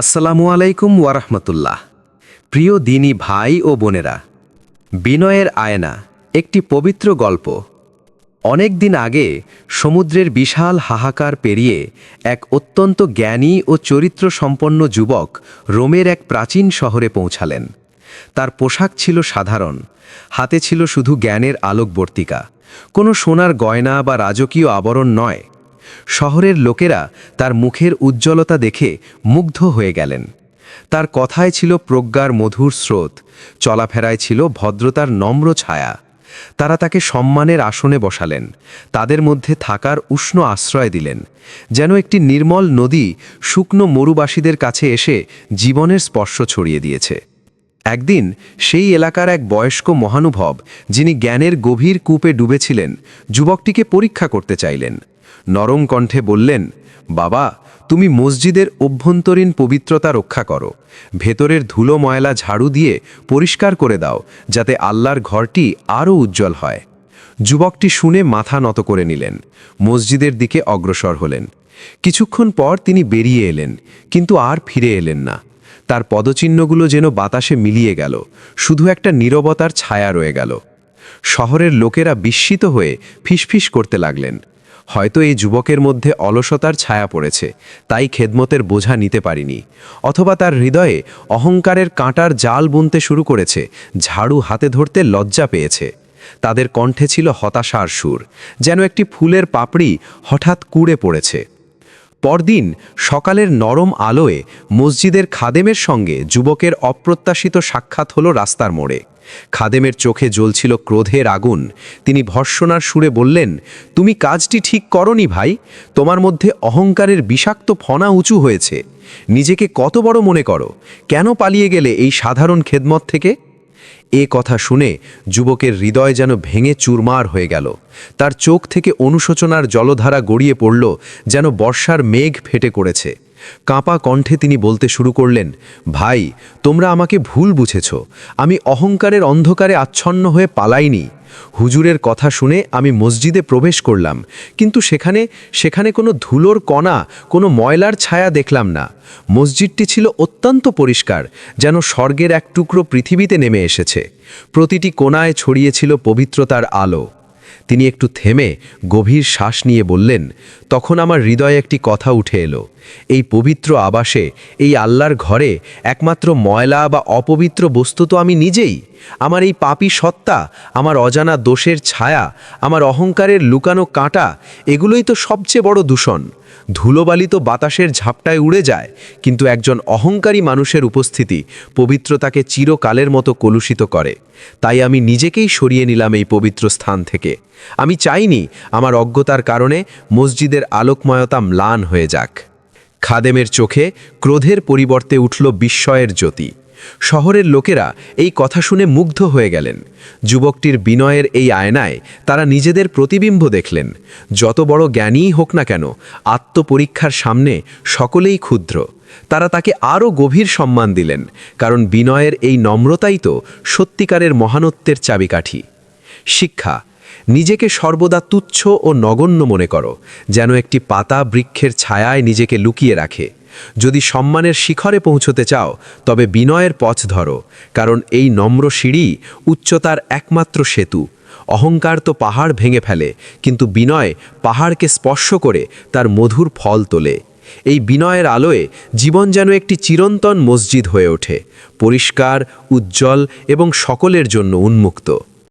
আসসালামু আলাইকুম ওয়ারহমতুল্লাহ। প্রিয় দিনী ভাই ও বোনেরা, বিনয়ের আয়না, একটি পবিত্র গল্প। অনেক দিন আগে সমুদ্রের বিশাল হাহাকার পেরিয়ে এক অত্যন্ত জ্ঞানী ও চরিত্র সম্পন্ন যুবক রোমের এক প্রাচীন শহরে পৌঁছালেন। তার পোশাক ছিল সাধারণ, হাতে ছিল শুধু জ্ঞানের আলোকবর্তিকা। কোনো সোনার গয়না বা রাজকীয় আবরণ নয় শহরের লোকেরা তার মুখের উজ্জ্বলতা দেখে মুগ্ধ হয়ে গেলেন। তার কথায় ছিল প্রজ্ঞার মধুর স্রোত, চলাফেরায় ছিল ভদ্রতার নম্র ছায়া। তারা তাকে সম্মানের আসনে বসালেন, তাদের মধ্যে থাকার উষ্ণ আশ্রয় দিলেন, যেন একটি নির্মল নদী শুকনো মরুবাসীদের কাছে এসে জীবনের স্পর্শ ছড়িয়ে দিয়েছে। একদিন সেই এলাকার এক বয়স্ক মহানুভব, যিনি জ্ঞানের গভীর কূপে ডুবেছিলেন, যুবকটিকে পরীক্ষা করতে চাইলেন। নরম কণ্ঠে বললেন, বাবা, তুমি মসজিদের অভ্যন্তরীণ পবিত্রতা রক্ষা করো। ভেতরের ধুলো ময়লা ঝাড়ু দিয়ে পরিষ্কার করে দাও, যাতে আল্লাহর ঘরটি আরও উজ্জ্বল হয়। যুবকটি শুনে মাথা নত করে নিলেন, মসজিদের দিকে অগ্রসর হলেন। কিছুক্ষণ পর তিনি বেরিয়ে এলেন, কিন্তু আর ফিরে এলেন না। তার পদচিহ্নগুলো যেন বাতাসে মিলিয়ে গেল, শুধু একটা নীরবতার ছায়া রয়ে গেল। শহরের লোকেরা বিস্মিত হয়ে ফিসফিস করতে লাগলেন। হয়তো এই যুবকের মধ্যে অলসতার ছায়া পড়েছে, তাই খেদমতের বোঝা নিতে পারিনি। অথবা তার হৃদয়ে অহংকারের কাঁটার জাল বুনতে শুরু করেছে, ঝাড়ু হাতে ধরতে লজ্জা পেয়েছে। তাদের কণ্ঠে ছিল হতাশার সুর, যেন একটি ফুলের পাপড়ি হঠাৎ কুড়ে পড়েছে। পরদিন সকালের নরম আলোয় মসজিদের খাদেমের সঙ্গে যুবকের অপ্রত্যাশিত সাক্ষাৎ হলো রাস্তার মোড়ে। খাদেমের চোখে জ্বলছিল ক্রোধের আগুন। তিনি ভর্ষণার সুরে বললেন, তুমি কাজটি ঠিক করনি ভাই। তোমার মধ্যে অহংকারের বিষাক্ত ফনা উঁচু হয়েছে। নিজেকে কত বড় মনে করো? কেন পালিয়ে গেলে এই সাধারণ খেদমত থেকে? এ কথা শুনে যুবকের হৃদয় যেন ভেঙে চুরমার হয়ে গেল। তার চোখ থেকে অনুশোচনার জলধারা গড়িয়ে পড়ল, যেন বর্ষার মেঘ ফেটে করেছে। কাঁপা কণ্ঠে তিনি বলতে শুরু করলেন, ভাই, তোমরা আমাকে ভুল বুঝেছ। আমি অহংকারের অন্ধকারে আচ্ছন্ন হয়ে পালাইনি। হুজুরের কথা শুনে আমি মসজিদে প্রবেশ করলাম, কিন্তু সেখানে সেখানে কোনো ধুলোর কণা, কোনো ময়লার ছায়া দেখলাম না। মসজিদটি ছিল অত্যন্ত পরিষ্কার, যেন স্বর্গের এক টুকরো পৃথিবীতে নেমে এসেছে। প্রতিটি কোনায় ছড়িয়েছিল পবিত্রতার আলো। তিনি একটু থেমে গভীর শ্বাস নিয়ে বললেন, তখন আমার হৃদয়ে একটি কথা উঠে এলো। এই পবিত্র আবাসে, এই আল্লাহর ঘরে একমাত্র ময়লা বা অপবিত্র বস্তু তো আমি নিজেই। আমার এই পাপি সত্তা, আমার অজানা দোষের ছায়া, আমার অহংকারের লুকানো কাঁটা, এগুলোই তো সবচেয়ে বড় দূষণ। ধুলোবালি তো বাতাসের ঝাপটায় উড়ে যায়, কিন্তু একজন অহংকারী মানুষের উপস্থিতি পবিত্রতাকে চিরকালের মতো কলুষিত করে। তাই আমি নিজেকেই সরিয়ে নিলাম এই পবিত্র স্থান থেকে। আমি চাইনি আমার অজ্ঞতার কারণে মসজিদের আলোকময়তা ম্লান হয়ে যাক। খাদেমের চোখে ক্রোধের পরিবর্তে উঠল বিস্ময়ের জ্যোতি। শহরের লোকেরা এই কথা শুনে মুগ্ধ হয়ে গেলেন। যুবকটির বিনয়ের এই আয়নায় তারা নিজেদের প্রতিবিম্ব দেখলেন। যত বড় জ্ঞানীই হোক না কেন, আত্মপরীক্ষার সামনে সকলেই ক্ষুদ্র। তারা তাকে আরও গভীর সম্মান দিলেন, কারণ বিনয়ের এই নম্রতাই তো সত্যিকারের মহানত্বের চাবিকাঠি। শিক্ষা, নিজেকে সর্বদা তুচ্ছ ও নগণ্য মনে করো, যেন একটি পাতা বৃক্ষের ছায়ায় নিজেকে লুকিয়ে রাখে। যদি সম্মানের শিখরে পৌঁছতে চাও, তবে বিনয়ের পথ ধরো, কারণ এই নম্র সিঁড়ি উচ্চতার একমাত্র সেতু। অহংকার তো পাহাড় ভেঙে ফেলে, কিন্তু বিনয় পাহাড়কে স্পর্শ করে তার মধুর ফল তোলে। এই বিনয়ের আলোয় জীবন যেন একটি চিরন্তন মসজিদ হয়ে ওঠে, পরিষ্কার, উজ্জ্বল এবং সকলের জন্য উন্মুক্ত।